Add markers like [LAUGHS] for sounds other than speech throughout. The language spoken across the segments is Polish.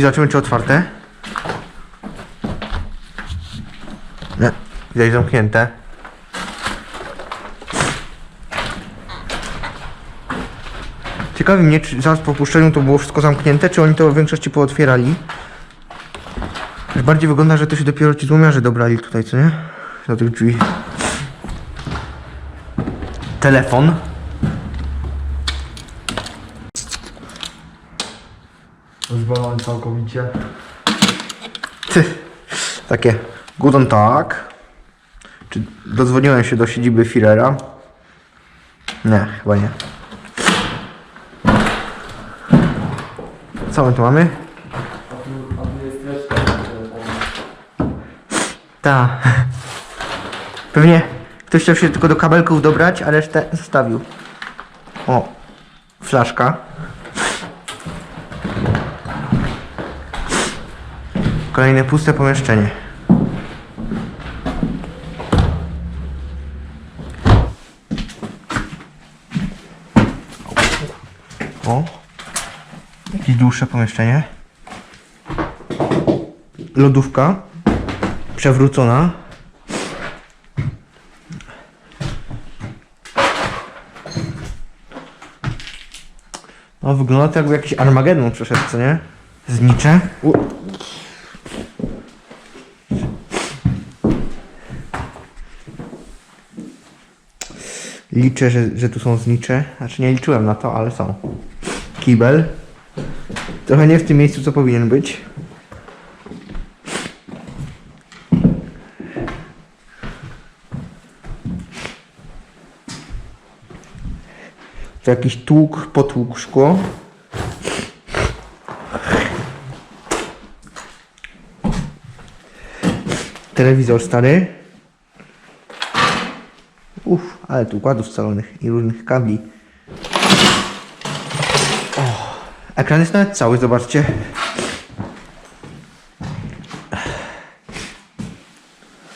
Drzwi zobaczymy czy otwarte. Nie, widać zamknięte. Ciekawi mnie, czy zaraz po opuszczeniu to było wszystko zamknięte, czy oni to w większości pootwierali. Bardziej wygląda, że to się dopiero ci złomiarze dobrali tutaj, co nie? Do tych drzwi. Telefon. Rozwalony całkowicie. Ty. Takie. Guten Tag. Czy dodzwoniłem się do siedziby Firera? Nie, chyba nie. Co my tu mamy? Ta. Pewnie ktoś chciał się tylko do kabelków dobrać, a resztę zostawił. O, flaszka. Kolejne puste pomieszczenie. O, jakieś dłuższe pomieszczenie. Lodówka przewrócona. No wygląda to jakby jakiś Armagedon przeszedł, co nie? Znicze. U. Liczę, że, że tu są znicze. Znaczy nie liczyłem na to, ale są. Kibel. Trochę nie w tym miejscu, co powinien być. To jakiś tłuk, potłuk szkło. Telewizor stary. Uff, ale tu układów scalonych i różnych kabli. O, ekran jest nawet cały, zobaczcie.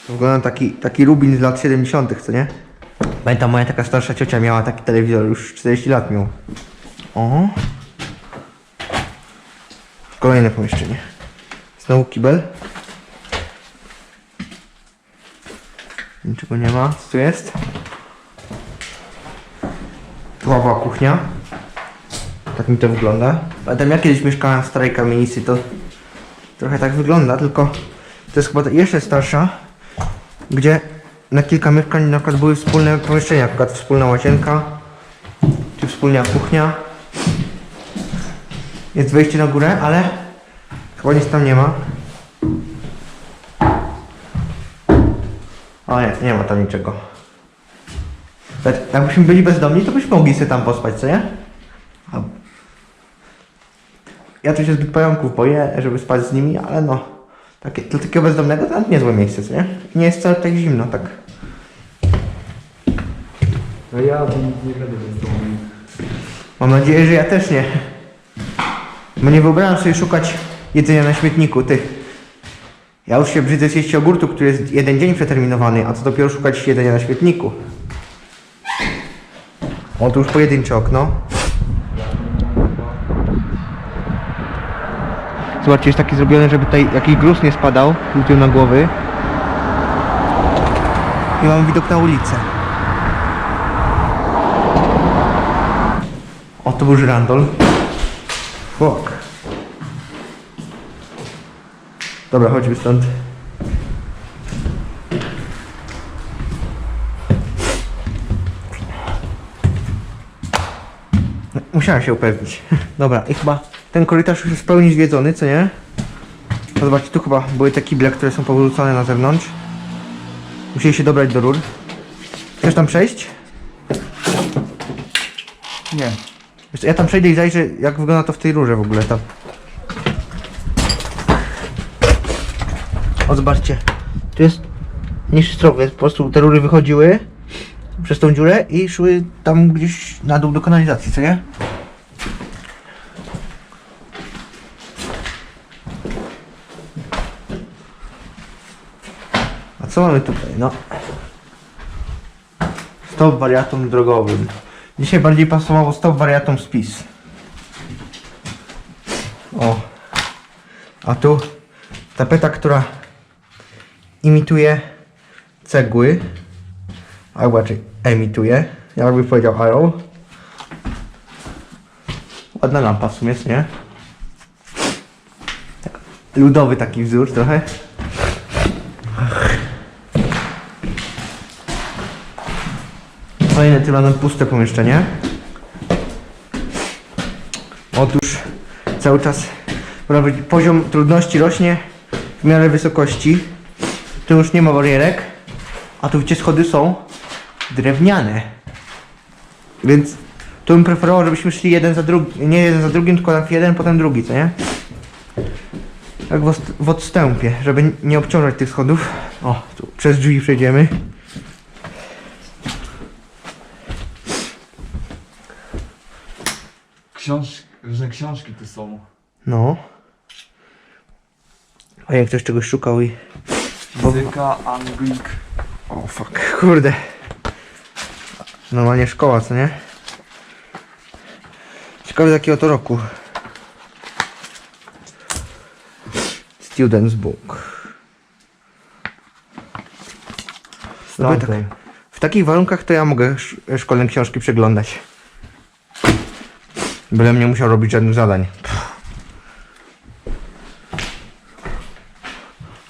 Wygląda taki, taki Rubin z lat 70., co nie? Pamiętam, moja taka starsza ciocia miała taki telewizor, już 40 lat miał. O. Kolejne pomieszczenie. Znowu kibel. Niczego nie ma. Co tu jest? Była kuchnia. Tak mi to wygląda. Pamiętam, ja kiedyś mieszkałem w starej kamienicy, to trochę tak wygląda, tylko to jest chyba jeszcze starsza, gdzie na kilka mieszkań na przykład były wspólne pomieszczenia, na przykład wspólna łazienka, czy wspólna kuchnia. Jest wejście na górę, ale chyba nic tam nie ma. O nie, nie ma tam niczego. Tak, Jakbyśmy byli bezdomni, to byśmy mogli sobie tam pospać, co nie? A... Ja tu się zbyt pająków boję, żeby spać z nimi, ale no. Takie, dla takiego bezdomnego to niezłe miejsce, co nie? Nie jest wcale tak zimno, tak. No ja nie, nie będę bez domu. Mam nadzieję, że ja też nie. Bo nie wyobrażam sobie szukać jedzenia na śmietniku, ty. Ja już się brzydzę zjeść jogurtu, który jest jeden dzień przeterminowany, a co dopiero szukać jedzenia na śmietniku. O, tu już pojedyncze okno. Zobaczcie, jest taki zrobiony, żeby tutaj jakiś gruz nie spadał ludziom na głowy. I mamy widok na ulicę. O, to był żyrandol. Fuck. Dobra, chodźmy stąd. No, Musiałem się upewnić. [LAUGHS] Dobra, i chyba ten korytarz już jest w pełni zwiedzony, co nie? To zobaczcie, tu chyba były te kible, które są powrócone na zewnątrz. Musieli się dobrać do rur. Chcesz tam przejść? Nie. Co, ja tam przejdę i zajrzę, jak wygląda to w tej rurze w ogóle tam. O, zobaczcie. Tu jest niższy strop, więc po prostu te rury wychodziły przez tą dziurę i szły tam gdzieś na dół do kanalizacji, co nie? Co mamy tutaj? No. Stop wariatom drogowym. Dzisiaj bardziej pasowało stop wariatom spis. O. A tu tapeta, która imituje cegły. Albo raczej emituje. Ja bym powiedział arrow. Ładna lampa w sumie, nie? Ludowy taki wzór trochę. Fajne tym razem puste pomieszczenie. Otóż cały czas poziom trudności rośnie w miarę wysokości. Tu już nie ma barierek, a tu gdzie schody są drewniane. Więc tu bym preferował, żebyśmy szli jeden za drugim, nie jeden za drugim, tylko jeden, potem drugi, co nie? Tak w, w odstępie, żeby nie obciążać tych schodów. O, tu przez drzwi przejdziemy. Książ... Różne książki tu są. No. A jak ktoś czegoś szukał i... Fizyka, anglik. O fuck, kurde. Normalnie szkoła, co nie? Ciekawe z jakiego to roku. Student's Book. No tak, w takich warunkach to ja mogę sz szkolne książki przeglądać. Bylem nie musiał robić żadnych zadań. Pff.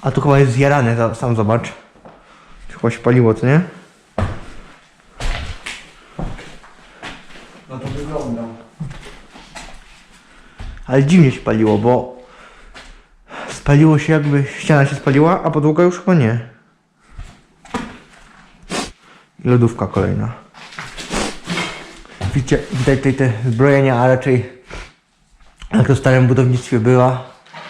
A tu chyba jest zjarane, sam zobacz. Chyba się paliło, co nie? No to wygląda. Ale dziwnie się paliło, bo spaliło się jakby ściana się spaliła, a podłoga już chyba nie. I lodówka kolejna. Widzicie, widać tutaj te zbrojenia, a raczej jak to w starym budownictwie była.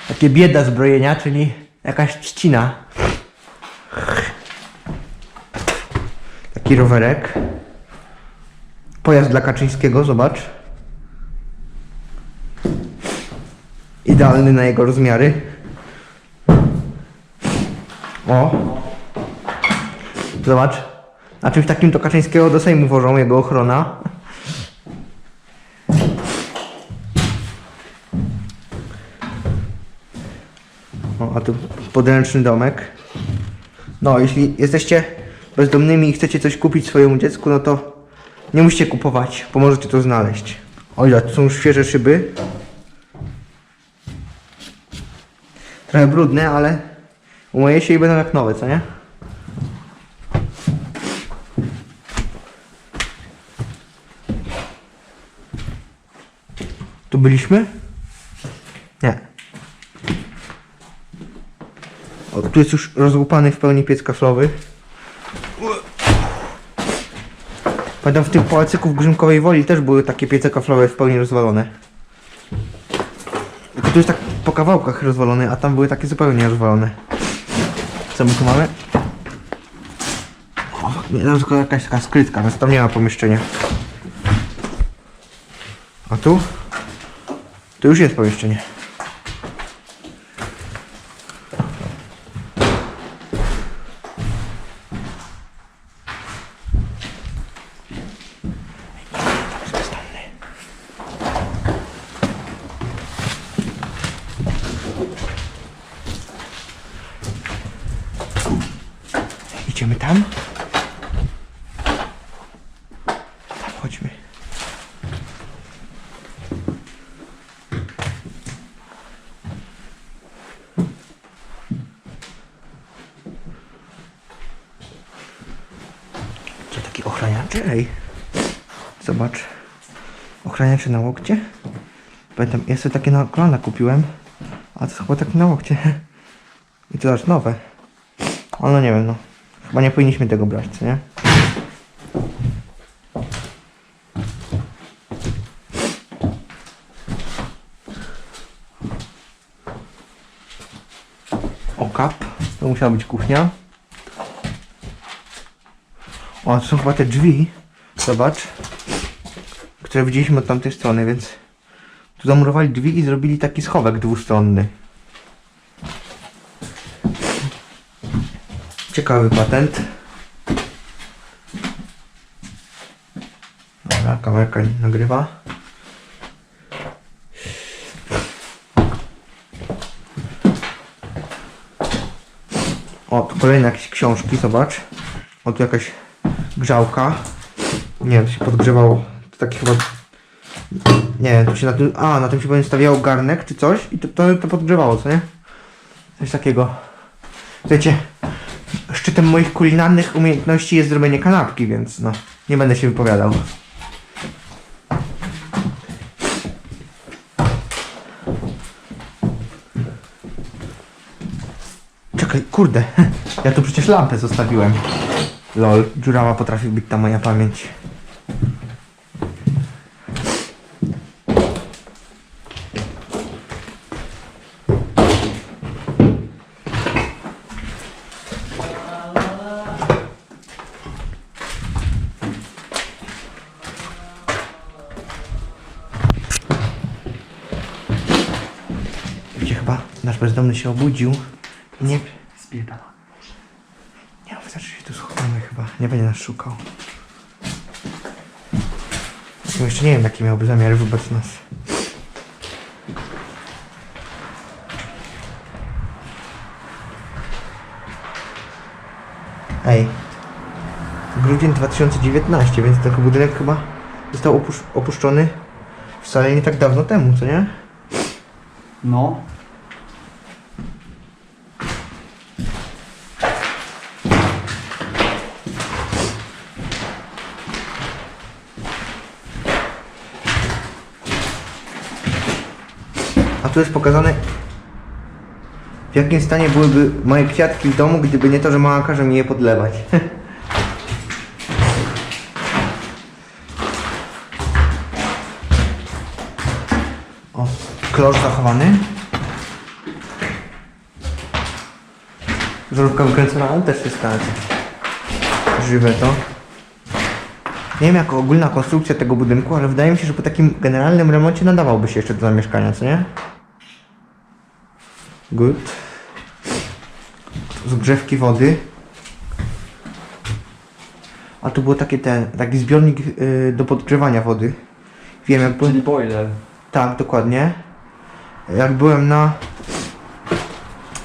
Takie bieda zbrojenia, czyli jakaś trzcina. Taki rowerek. Pojazd dla Kaczyńskiego, zobacz. Idealny na jego rozmiary. O. Zobacz. Na czymś takim to Kaczyńskiego do Sejmu wożą, jego ochrona. A tu podręczny domek. No, jeśli jesteście bezdomnymi i chcecie coś kupić swojemu dziecku, no to nie musicie kupować, pomożecie to znaleźć. O ile, tu są świeże szyby. Trochę brudne, ale umyję się i będą jak nowe, co nie? Tu byliśmy? Nie. O, tu jest już rozłupany w pełni piec kaflowy. Pamiętam w tym pałacyku w Grzymkowej Woli też były takie piece kaflowe w pełni rozwalone. Tylko tu jest tak po kawałkach rozwalone, a tam były takie zupełnie rozwalone. Co my tu mamy? O, tylko jakaś taka skrytka, więc tam nie ma pomieszczenia. A tu? Tu już jest pomieszczenie. Idziemy tam? Tam chodźmy. Taki ochraniacze? Ej. Zobacz. Ochraniacze na łokcie. Pamiętam, ja sobie takie na kolana kupiłem. A to chyba tak na łokcie. [LAUGHS] I to aż nowe. Ale no nie wiem, no. Chyba nie powinniśmy tego brać, co nie? Okap. To musiała być kuchnia. O, to są chyba te drzwi. Zobacz. Które widzieliśmy od tamtej strony, więc... Tu zamurowali drzwi i zrobili taki schowek dwustronny. Ciekawy patent. Dobra, kamerka nagrywa. O, tu kolejne jakieś książki, zobacz. O, tu jakaś grzałka. Nie wiem, się podgrzewało. To taki chyba... Nie wiem, tu się na tym... A, na tym się pewnie stawiało garnek czy coś i to, to, to podgrzewało, co nie? Coś takiego. Wiecie, szczytem moich kulinarnych umiejętności jest zrobienie kanapki, więc no, nie będę się wypowiadał. Czekaj, kurde, [LAUGHS] ja tu przecież lampę zostawiłem. Lol, dziurawa potrafi być ta moja pamięć. Gdzie chyba nasz bezdomny się obudził. Nie, Spierdala. nie, wystarczy się tu schowamy chyba. Nie będzie nas szukał. No jeszcze nie wiem, jakie miałby zamiary wobec nas. Ej. Grudzień 2019, więc ten budynek chyba został opusz- opuszczony wcale nie tak dawno temu, co nie? No. A tu jest pokazane w jakim stanie byłyby moje kwiatki w domu, gdyby nie to, że mama każe mi je podlewać. [LAUGHS] o, klosz zachowany. Żarówka wykręcona, ale też jest tak. Żywe to. Nie wiem jak ogólna konstrukcja tego budynku, ale wydaje mi się, że po takim generalnym remoncie nadawałby się jeszcze do zamieszkania, co nie? Good. Zgrzewki wody. A tu było takie ten, taki zbiornik y, do podgrzewania wody. Wiem jak byłem... Czyli boiler. Tak, dokładnie. Jak byłem na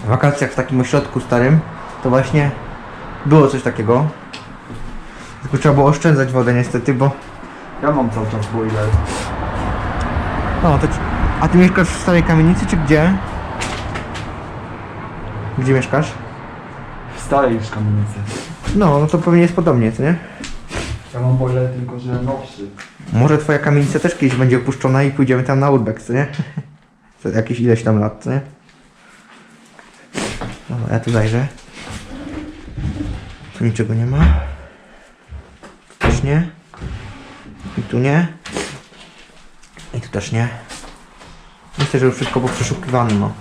wakacjach w takim ośrodku starym, to właśnie było coś takiego. Tylko trzeba było oszczędzać wodę niestety, bo... Ja mam cały czas boiler. No, to... ci- A ty mieszkasz w starej kamienicy, czy gdzie? Gdzie mieszkasz? W starej już kamienicy. No, no to pewnie jest podobnie, co nie? Ja mam boiler tylko, że nowszy. Może twoja kamienica też kiedyś będzie opuszczona i pójdziemy tam na urbex, co nie? [LAUGHS] Za jakieś ileś tam lat, co nie? Dobra, ja tu zajrzę. Tu niczego nie ma. Tu też nie. I tu nie. I tu też nie. Myślę, że już wszystko poprzeszukiwane, no.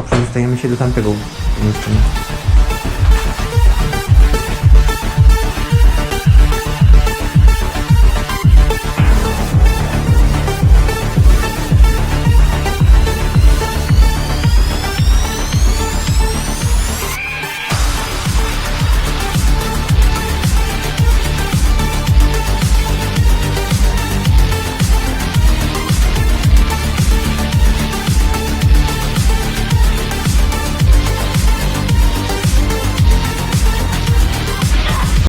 Cicho przedostajemy się do tamtego pomieszczenia.